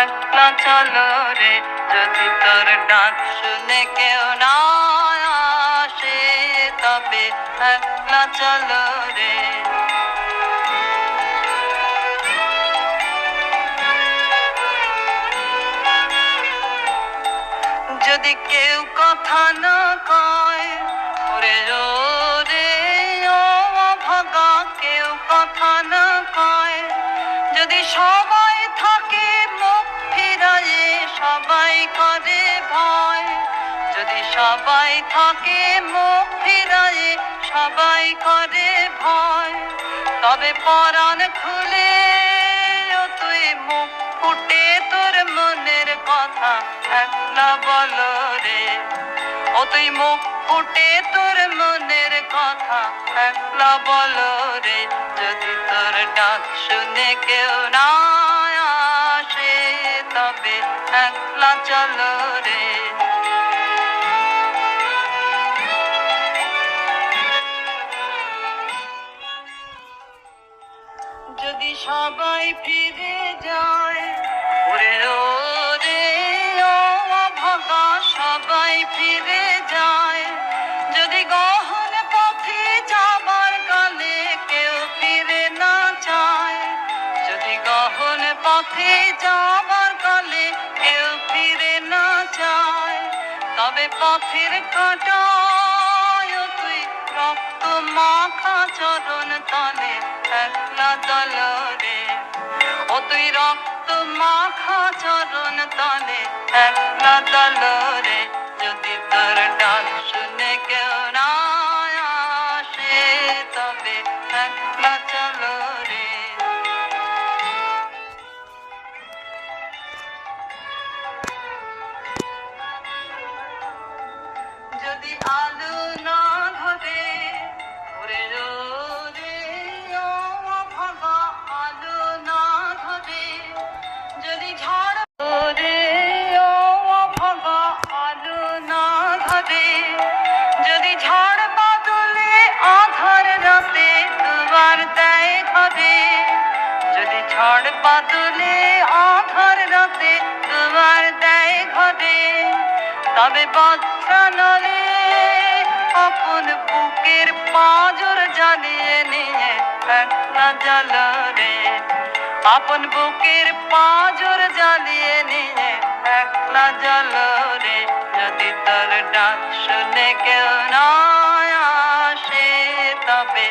একলা চলো রে, যদি তোর ডাক শুনে কেউ না আসে তবে একলা চলো রে। যদি কেউ কথা না কয়, ওরে রে ও ভাগা কেউ কথা না কয়, যদি সবাই সবাই থাকে মুখ ফিরায়ে, সবাই করে ভয়। তবে পরাণ খুলে তুই মুখ ফুটে তোর মনের কথা একলা বলো রে। ও তুই মুখ ফুটে তোর মনের কথা একলা বলো রে। যদি তোর ডাক শুনে কেউ না আসে, তবে একলা চলো রে। সবাই ফিরে যায়। ওরে রে সবাই ফিরে যায়। যদি গহন পথে যাবার কালে কেউ ফিরে না চায় যদি গহন পথে যাবার কালে কেউ ফিরে না চায় তবে পথের রক্ত মাখা চরণ তলে একলা দল রে ও তুই রক্ত মাখা চরণ তলে একলা দল রে যদি তোর ডাক শুনে কেউ না আসে, তবে একলা চলো রে যদি তবে বাচ্চা নলে আপন বুকের পাজর জ্বালিয়ে নিয়ে একলা রে। আপন বুকের পাজর জ্বালিয়ে নিয়ে একলা রে। যদি তোর ডাক শুনে কেউ না আসে, তবে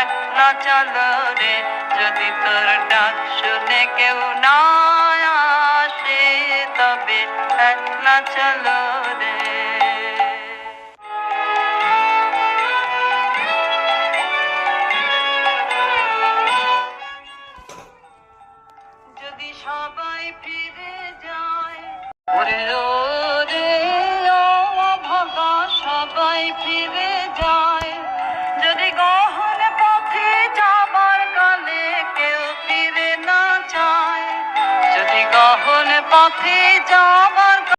একলা চল রে। যদি তোর ডাক শুনে কেউ না আসে, তবে যদি সবাই ফিরে যায় ওরে রে ভাগা সবাই ফিরে যায় যদি গহন পথে যাবার কালে কেউ ফিরে না চায়, যদি গহন পথে যা